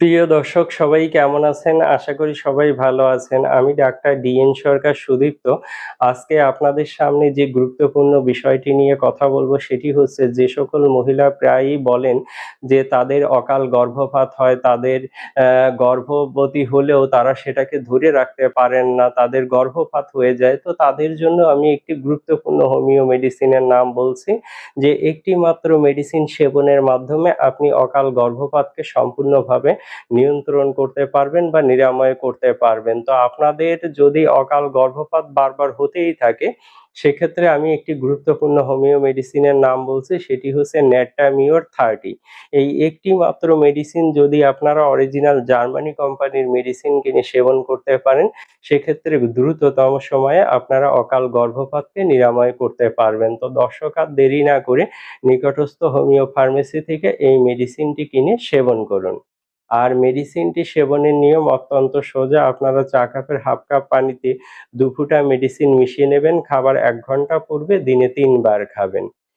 প্রিয় দর্শক সবাই কেমন আছেন? আশা করি সবাই ভালো আছেন। আমি ডাক্তার ডিএন সরকার সুদীপ্ত। আজকে আপনাদের সামনে যে গুরুত্বপূর্ণ বিষয়টি নিয়ে কথা বলব সেটি হচ্ছে যে সকল মহিলা প্রায়ই বলেন যে তাদের অকাল গর্ভপাত হয়, তাদের গর্ভবতী হলেও তারা সেটাকে ধরে রাখতে পারেন না, তাদের গর্ভপাত হয়ে যায়। তো তাদের জন্য আমি একটি গুরুত্বপূর্ণ হোমিও মেডিসিনের নাম বলছি যে একটি মাত্র মেডিসিন সেবনের মাধ্যমে আপনি অকাল গর্ভপাতকে সম্পূর্ণভাবে নিয়ন্ত্রণ করতে পারবেন বা নিরাময় করতে পারবেন। তো আপনাদের যদি অকাল গর্ভপাত বারবার হতেই থাকে, সেক্ষেত্রে আমি একটি গুরুত্বপূর্ণ হোমিও মেডিসিনের নাম বলছি সেটি হচ্ছে ন্যাটামিওর 30 এই একটি মাত্র মেডিসিন যদি আপনারা অরিজিনাল জার্মানি কোম্পানির মেডিসিন কিনে সেবন করতে পারেন, সেক্ষেত্রে দ্রুততম সময়ে আপনারা অকাল গর্ভপাতকে নিরাময় করতে পারবেন। তো দর্শক আর দেরি না করে নিকটস্থ হোমিও ফার্মেসি থেকে এই মেডিসিনটি কিনে সেবন করুন। আর মেডিসিনটি সেবনের নিয়ম অত্যন্ত সোজা। আপনারা চা কাপের হাফ কাপ পানিতে দু ফুটা মেডিসিন মিশিয়ে নেবেন। খাবার এক ঘণ্টা পূর্বে দিনে তিনবার খাবেন।